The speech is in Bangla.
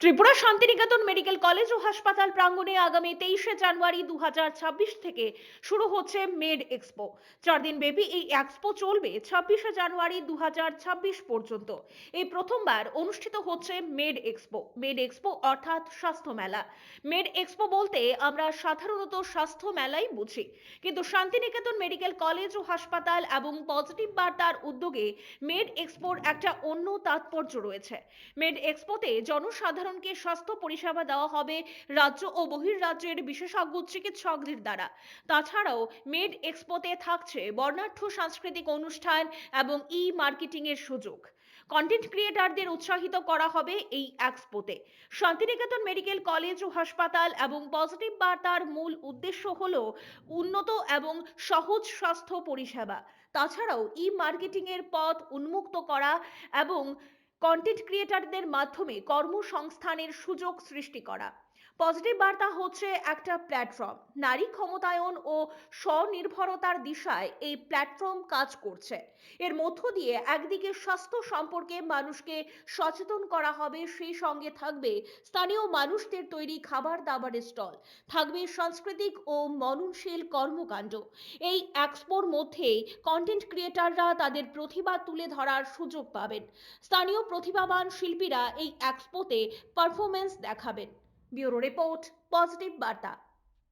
ত্রিপুরা শান্তিনিকেতন মেডিকেল কলেজ ও হাসপাতাল প্রাঙ্গণে আগামী তেইশে জানুয়ারি দুহাজার ছাব্বিশ থেকে শুরু হচ্ছে মেড এক্সপো। চার দিন ব্যাপী এই এক্সপো চলবে ছাব্বিশে জানুয়ারি দুই হাজার ছাব্বিশ পর্যন্ত। এই প্রথমবার অনুষ্ঠিত হচ্ছে মেড এক্সপো। মেড এক্সপো অর্থাৎ স্বাস্থ্য মেলা। মেড এক্সপো বলতে আমরা সাধারণত স্বাস্থ্য মেলাই বুঝি। কিন্তু শান্তিনিকেতন মেডিকেল কলেজ ও হাসপাতাল এবং পজিটিভ বার্তার উদ্যোগে মেড এক্সপোর একটা অন্য তাৎপর্য রয়েছে। মেড এক্সপোতে জনসাধারণকে স্বাস্থ্য পরিষেবা দেওয়া হবে রাজ্য ও বহির্রাজ্যের বিশেষজ্ঞ চিকিৎসকদের দ্বারা। তাছাড়াও মেড এক্সপোতে থাকছে বর্ণাঢ্য সাংস্কৃতিক অনুষ্ঠান এবং ই মার্কেটিং এর সুযোগ। কন্টেন্ট ক্রিয়েটারদের উৎসাহিত করা হবে এই এক্সপোতে। শান্তিনিকেতন মেডিকেল কলেজ ও হাসপাতাল এবং পজিটিভ বার্তার মূল উদ্দেশ্য হলো উন্নত এবং সহজ স্বাস্থ্য পরিষেবা। তাছাড়াও ই মার্কেটিং এর পথ উন্মুক্ত করা এবং কন্টেন্ট ক্রিয়েটারদের মাধ্যমে কর্মসংস্থানের সুযোগ সৃষ্টি করা। পজিটিভ বার্তা হচ্ছে একটা প্ল্যাটফর্ম নারী ক্ষমতায়ন ও স্বনির্ভরতার দিশায় এই প্ল্যাটফর্ম কাজ করছে। এর মধ্য দিয়ে একদিকে স্বাস্থ্য সম্পর্কে মানুষকে সচেতন করা হবে, সেই সঙ্গে থাকবে স্থানীয় মানুষদের তৈরি খাবার দাবারের স্টল, থাকবে সাংস্কৃতিক ও মননশীল কর্মকাণ্ড। এই এক্সপোর মধ্যেই কন্টেন্ট ক্রিয়েটাররা তাদের প্রতিভা তুলে ধরার সুযোগ পাবেন। স্থানীয় প্রতিভাবান শিল্পীরা এই এক্সপোতে পারফরমেন্স দেখাবেন। ব্যুরো রিপোর্ট পজিটিভ বার্তা।